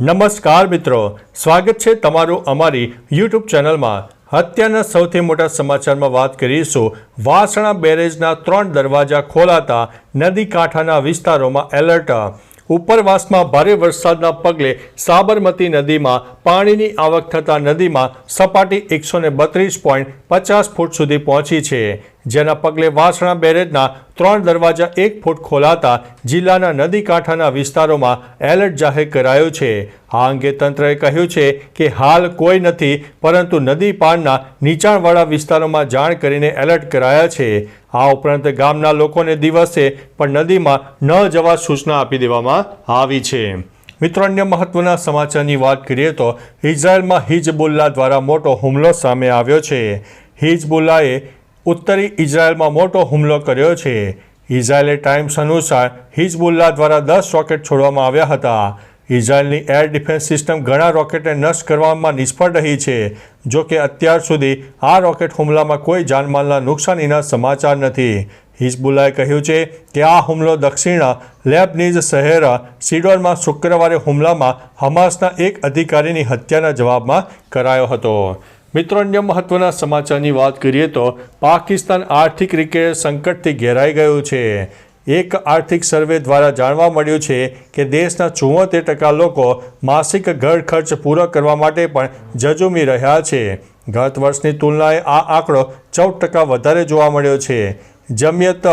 નમસ્કાર મિત્રો, સ્વાગત છે તમારું અમારી યુટ્યુબ ચેનલમાં. અત્યારના સૌથી મોટા સમાચારમાં વાત કરીશું. વાસણા બેરેજના ત્રણ દરવાજા ખોલાતા નદી કાંઠાના વિસ્તારોમાં એલર્ટ. ઉપરવાસમાં ભારે વરસાદના પગલે સાબરમતી નદીમાં પાણીની આવક થતાં નદીમાં સપાટી એકસો બત્રીસ પોઈન્ટ પચાસ ફૂટ સુધી પહોંચી છે. જેના પગલે વાસણા બેરેજના ત્રણ દરવાજા એક ફૂટ ખોલાતા જિલ્લાના નદી કાંઠાના વિસ્તારોમાં એલર્ટ જાહેર કરાયો છે. આ અંગે તંત્રએ કહ્યું છે કે હાલ કોઈ નથી, પરંતુ નદી પારના નીચાણવાળા વિસ્તારોમાં જાણ કરીને એલર્ટ કરાયા છે. આ ઉપરાંત ગામના લોકોને દિવસે પણ નદીમાં ન જવા સૂચના આપી દેવામાં આવી છે. મિત્રો, અન્ય મહત્વના સમાચારની વાત કરીએ તો ઇઝરાયલમાં હિજબુલ્લા દ્વારા મોટો હુમલો સામે આવ્યો છે. હિજબુલ્લાએ ઉત્તરી ઇઝરાયલમાં મોટો હુમલો કર્યો છે. ઇઝરાયેલી ટાઈમ્સ અનુસાર હિઝબુલ્લા દ્વારા દસ રોકેટ છોડવામાં આવ્યા હતા. ઇઝરાયેલની એર ડિફેન્સ સિસ્ટમ ઘણા રોકેટને નષ્ટ કરવામાં નિષ્ફળ રહી છે. જો કે અત્યાર સુધી આ રોકેટ હુમલામાં કોઈ જાનમાલના નુકસાનીના સમાચાર નથી. હિઝબુલ્લાએ કહ્યું છે કે આ હુમલો દક્ષિણ લેબનીઝ શહેર સિડોનમાં શુક્રવારે હુમલામાં હમાસના એક અધિકારીની હત્યાના જવાબમાં કરાયો હતો. મિત્રો અન્ય મહત્વના સમાચારની વાત કરીએ તો પાકિસ્તાન આર્થિક રીતે સંકટથી ઘેરાઈ ગયું છે. એક આર્થિક સર્વે દ્વારા જાણવા મળ્યું છે કે દેશના ચુંવોતેર ટકા લોકો માસિક ઘર ખર્ચ પૂરો કરવા માટે પણ જજુમી રહ્યા છે. ગત વર્ષની તુલનાએ આ આંકડો ચૌદ ટકા વધારે જોવા મળ્યો છે. જમિયત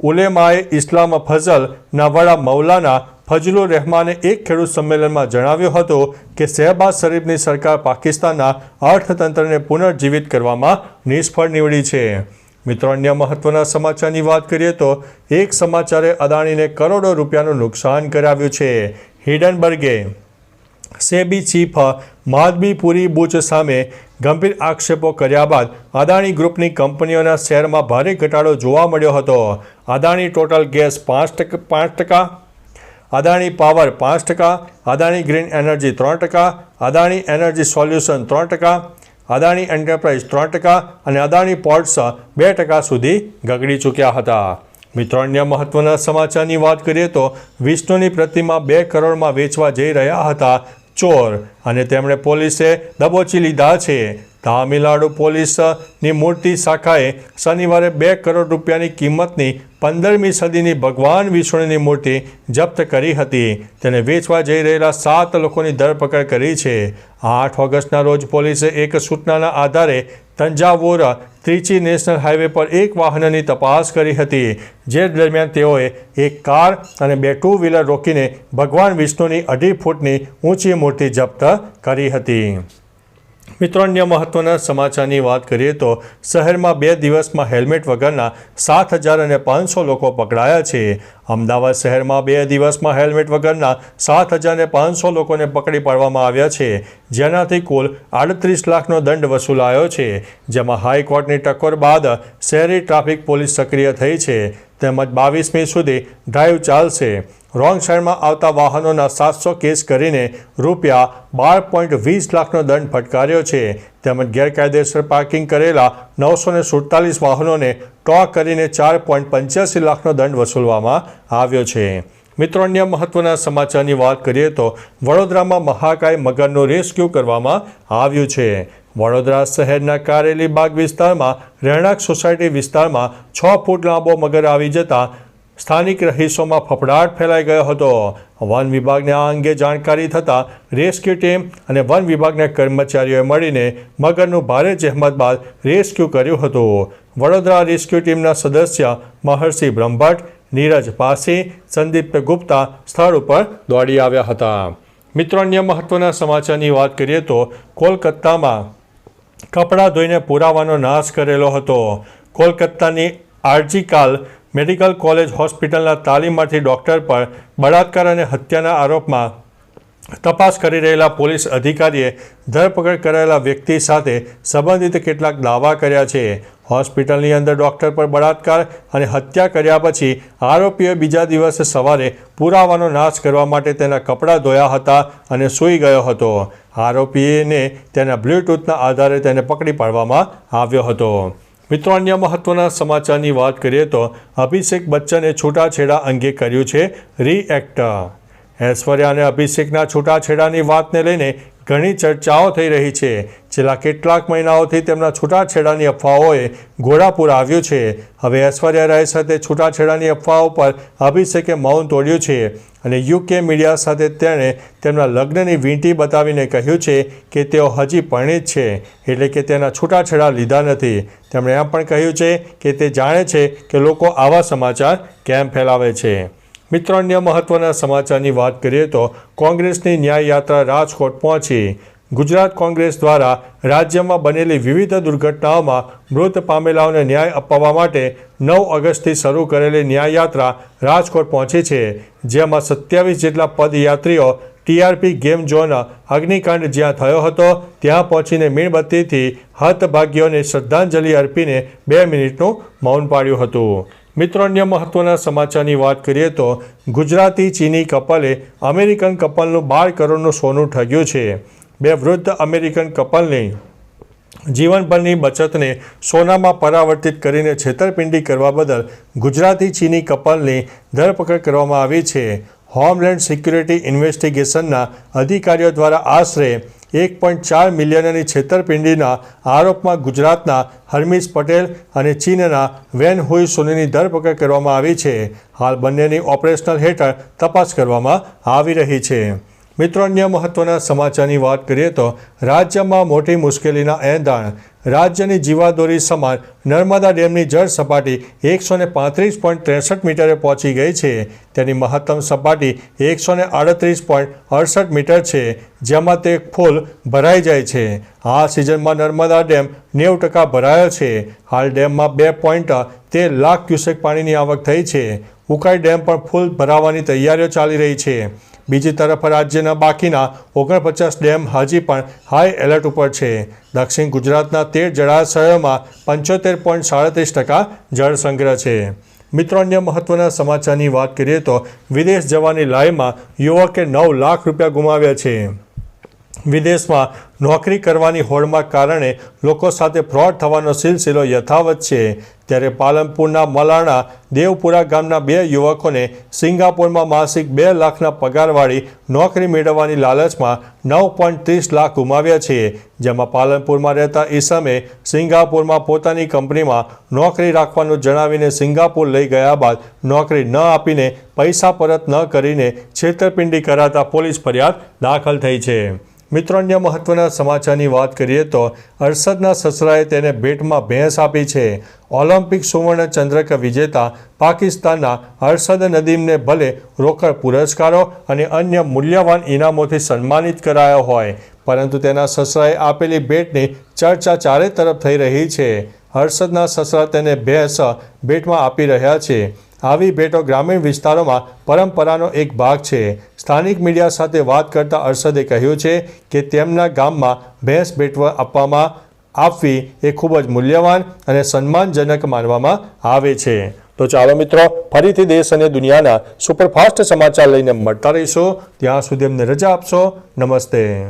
ઉલેમાએ ઇસ્લામ ફઝલના વડા મૌલાના ફજલુર રહેમાને એક ખેડૂત સંમેલનમાં જણાવ્યું હતું કે શહેબાઝ શરીફની સરકાર પાકિસ્તાનના અર્થતંત્રને પુનર્જીવિત કરવામાં નિષ્ફળ નીવડી છે. મિત્રો, અન્ય મહત્વના સમાચારની વાત કરીએ તો એક સમાચારે અદાણીને કરોડો રૂપિયાનું નુકસાન કરાવ્યું છે. હિડનબર્ગે સેબી ચીફ માધબીપુરી બુચ સામે ગંભીર આક્ષેપો કર્યા બાદ અદાણી ગ્રુપની કંપનીઓના શેરમાં ભારે ઘટાડો જોવા મળ્યો હતો. અદાણી ટોટલ ગેસ પાંચ ટકા પાંચ ટકા અદાણી પાવર પાંચ ટકા, અદાણી ગ્રીન એનર્જી ત્રણ ટકા, અદાણી એનર્જી સોલ્યુશન ત્રણ ટકા, અદાણી એન્ટરપ્રાઇઝ ત્રણ ટકા અને અદાણી પોર્ટ્સ બે ટકા સુધી ગગડી ચૂક્યા હતા. મિત્રો, અન્ય મહત્વના સમાચારની વાત કરીએ તો વિષ્ણુની પ્રતિમા બે કરોડમાં વેચવા જઈ રહ્યા હતા ચોર અને તેમણે પોલીસે દબોચી લીધા છે. તામિલનાડુ પોલીસની મૂર્તિ શાખાએ શનિવારે બે કરોડ રૂપિયાની કિંમતની પંદરમી સદીની ભગવાન વિષ્ણુની મૂર્તિ જપ્ત કરી હતી. તેને વેચવા જઈ રહેલા સાત લોકોની ધરપકડ કરી છે. આઠ ઓગસ્ટના રોજ પોલીસે એક સૂચનાના આધારે તંજાવુર ત્રિચી નેશનલ હાઈવે પર એક વાહનની તપાસ કરી હતી, જે દરમિયાન તેઓએ એક કાર અને બે ટુ વ્હીલર રોકીને ભગવાન વિષ્ણુની અઢી ફૂટની ઊંચી મૂર્તિ જપ્ત કરી હતી. મિત્રો, અન્ય મહત્વના સમાચારની વાત કરીએ તો શહેરમાં બે દિવસમાં હેલ્મેટ વગરના સાત હજાર અને પાંચસો લોકો પકડાયા છે. અમદાવાદ શહેરમાં બે દિવસમાં હેલ્મેટ વગરના સાત હજાર પાંચસો લોકોને પકડી પાડવામાં આવ્યા છે. જેનાથી કુલ આડત્રીસ લાખનો દંડ વસૂલાયો છે. જેમાં હાઈકોર્ટની ટકોર બાદ શહેરી ટ્રાફિક પોલીસ સક્રિય થઈ છે. તેમજ બાવીસમી સુધી ડ્રાઈવ ચાલશે. રોંગ સાઈડમાં આવતા વાહનોના સાતસો કેસ કરીને રૂપિયા બાર પોઈન્ટ વીસ લાખનો દંડ ફટકાર્યો છે. તેમજ ગેરકાયદેસર પાર્કિંગ કરેલા નવસો ને સુડતાલીસ વાહનોને ટો કરીને ચાર પોઈન્ટ પંચ્યાસી લાખનો દંડ વસૂલવામાં આવ્યો છે. મિત્રો, અન્ય મહત્વના સમાચારની વાત કરીએ તો વડોદરામાં મહાકાય મગરનું રેસ્ક્યુ કરવામાં આવ્યું છે. વડોદરા શહેરના કારેલી બાગ વિસ્તારમાં રહેણાંક સોસાયટી વિસ્તારમાં છ ફૂટ લાંબો મગર આવી જતા સ્થાનિક રહીશોમાં ફફડાટ ફેલાઈ ગયો હતો. વન વિભાગને આ અંગે જાણકારી થતાં રેસ્ક્યુ ટીમ અને વન વિભાગના કર્મચારીઓએ મળીને મગરનું ભારે જહેમત બાદ રેસ્ક્યુ કર્યું હતું. વડોદરા રેસ્ક્યુ ટીમના સદસ્ય મહર્ષિ બ્રહ્મભટ્ટ, નીરજ પાસી, સંદીપ ગુપ્તા સ્થળ ઉપર દોડી આવ્યા હતા. મિત્રો, અન્ય મહત્વના સમાચારની વાત કરીએ તો કોલકાતામાં કપડાં ધોઈને પુરાવાનો નાશ કરેલો હતો. કોલકાતાની આરજીકાલ મેડિકલ કોલેજ હોસ્પિટલના તાલીમાર્થી ડૉક્ટર પર બળાત્કાર અને હત્યાના આરોપમાં તપાસ કરી રહેલા પોલીસ અધિકારીએ ધરપકડ કરાયેલા વ્યક્તિ સાથે સંબંધિત કેટલાક દાવા કર્યા છે. હોસ્પિટલની અંદર ડૉક્ટર પર બળાત્કાર અને હત્યા કર્યા પછી આરોપીએ બીજા દિવસે સવારે પુરાવાનો નાશ કરવા માટે તેના કપડાં ધોયા હતા અને સૂઈ ગયો હતો. આરોપીને તેના બ્લૂટૂથના આધારે તેને પકડી પાડવામાં આવ્યો હતો. મિત્રો, અન્ય મહત્વના સમાચારની વાત કરીએ તો અભિષેક બચ્ચને છૂટાછેડા અંગે કર્યું છે. રિએક્ટ ઐશ્વર્યા અને અભિષેકના છૂટાછેડાની વાતને લઈને ઘણી ચર્ચાઓ થઈ રહી છે. છેલ્લા કેટલાક મહિનાઓથી તેમના છૂટાછેડાની અફવાઓએ ઘોડાપુર આવ્યું છે. હવે ઐશ્વર્યા રાય સાથે છૂટાછેડાની અફવાઓ પર અભિષેકે મૌન તોડ્યું છે અને યુકે મીડિયા સાથે તેણે તેમના લગ્નની વીંટી બતાવીને કહ્યું છે કે તેઓ હજી પરણિત છે, એટલે કે તેના છૂટાછેડા લીધા નથી. તેમણે એમ પણ કહ્યું છે કે તે જાણે છે કે લોકો આવા સમાચાર કેમ ફેલાવે છે. મિત્રો, અન્ય મહત્વના સમાચારની વાત કરીએ તો કોંગ્રેસની ન્યાય યાત્રા રાજકોટ પહોંચી. ગુજરાત કોંગ્રેસ દ્વારા રાજ્યમાં બનેલી વિવિધ દુર્ઘટનાઓમાં મૃત પામેલાઓને ન્યાય અપાવવા માટે નવ ઓગસ્ટથી શરૂ કરેલી ન્યાય યાત્રા રાજકોટ પહોંચી છે, જેમાં સત્યાવીસ જેટલા પદયાત્રીઓ ટીઆરપી ગેમ ઝોન અગ્નિકાંડ જ્યાં થયો હતો, ત્યાં પહોંચીને મીણબત્તીથી હતભાગ્યોને શ્રદ્ધાંજલિ અર્પીને બે મિનિટનું મૌન પાડ્યું હતું. મિત્રો અન્ય મહત્વના સમાચારની વાત કરીએ તો ગુજરાતી ચીની કપલે અમેરિકન કપલનું બાર કરોડનું સોનું ઠગ્યું છે. બે વૃદ્ધ અમેરિકન કપલની જીવનભરની બચતને સોનામાં પરાવર્તિત કરીને છેતરપિંડી કરવા બદલ ગુજરાતી ચીની કપલની ધરપકડ કરવામાં આવી છે. હોમલેન્ડ સિક્યુરિટી ઇન્વેસ્ટિગેશનના અધિકારીઓ દ્વારા આશરે એક પોઈન્ટ ચાર મિલિયનની છેતરપિંડીના આરોપમાં ગુજરાતના હરમીશ પટેલ અને ચીનના વેન હુઈ સોનીની ધરપકડ કરવામાં આવી છે. હાલ બંનેની ઓપરેશનલ હેઠળ તપાસ કરવામાં આવી રહી છે. મિત્રો, અન્ય મહત્વના સમાચારની વાત કરીએ તો રાજ્યમાં મોટી મુશ્કેલીના એંધાણ રાજ્યની જીવાદોરી સમાન નર્મદા ડેમની જળ સપાટી એકસો ને પાંત્રીસ પોઈન્ટ ત્રેસઠ મીટરે પહોંચી ગઈ છે. તેની મહત્તમ સપાટી એકસો ને આડત્રીસ પોઈન્ટ અડસઠ મીટર છે, જેમાં તે ફૂલ ભરાઈ જાય છે. આ સિઝનમાં નર્મદા ડેમ નેવું ટકા ભરાયો છે. હાલ ડેમમાં બે પોઈન્ટ તેર લાખ ક્યુસેક પાણીની આવક થઈ છે. ઉકાઈ ડેમ પણ ફૂલ ભરાવાની તૈયારીઓ ચાલી રહી છે. બીજી તરફ રાજ્યના બાકીના ઓગણપચાસ ડેમ હજી પણ હાઈ એલર્ટ ઉપર છે. દક્ષિણ ગુજરાતના તેર જળાશયોમાં પંચોતેર પોઈન્ટ સાડત્રીસ ટકા જળ સંગ્રહ છે. મિત્રો, અન્ય મહત્વના સમાચારની વાત કરીએ તો વિદેશ જવાની લાઈમાં યુવકે નવ લાખ રૂપિયા ગુમાવ્યા છે. વિદેશમાં નોકરી કરવાની હોડમાં કારણે લોકો સાથે ફ્રોડ થવાનો સિલસિલો યથાવત છે. ત્યારે પાલનપુરના મલાણા દેવપુરા ગામના બે યુવકોને સિંગાપોરમાં માસિક બે લાખના પગારવાળી નોકરી મેળવવાની લાલચમાં નવ પોઈન્ટ ત્રીસ લાખ ગુમાવ્યા છે. જેમાં પાલનપુરમાં રહેતા ઈસમે સિંગાપુરમાં પોતાની કંપનીમાં નોકરી રાખવાનું જણાવીને સિંગાપુર લઈ ગયા બાદ નોકરી ન આપીને પૈસા પરત ન કરીને છેતરપિંડી કરાતા પોલીસ ફરિયાદ દાખલ થઈ છે. મિત્રો, અન્ય મહત્વના સમાચારની વાત કરીએ તો અરશદના સસરાએ તેને ભેટમાં ભેંસ આપી છે. ઓલિમ્પિક સુવર્ણ ચંદ્રક વિજેતા પાકિસ્તાનના અરશદ નદીમને ભલે રોકડ પુરસ્કારો અને અન્ય મૂલ્યવાન ઇનામોથી સન્માનિત કરાયો હોય, પરંતુ તેના સસરાએ આપેલી ભેટની ચર્ચા ચારે તરફ થઈ રહી છે. હર્ષદના સસરા તેને ભેંસ ભેટમાં આપી રહ્યા છે. આવી ભેટો ગ્રામીણ વિસ્તારોમાં પરંપરાનો એક ભાગ છે. સ્થાનિક મીડિયા સાથે વાત કરતા અરશદે કહ્યું છે કે તેમના ગામમાં ભેંસ ભેટ આપવામાં આપવી એ ખૂબ જ મૂલ્યવાન અને સન્માનજનક માનવામાં આવે છે. તો ચાલો મિત્રો, ફરીથી દેશ અને દુનિયાના સુપરફાસ્ટ સમાચાર લઈને મળતા રહીશું. ત્યાં સુધી અમને રજા આપશો. નમસ્તે.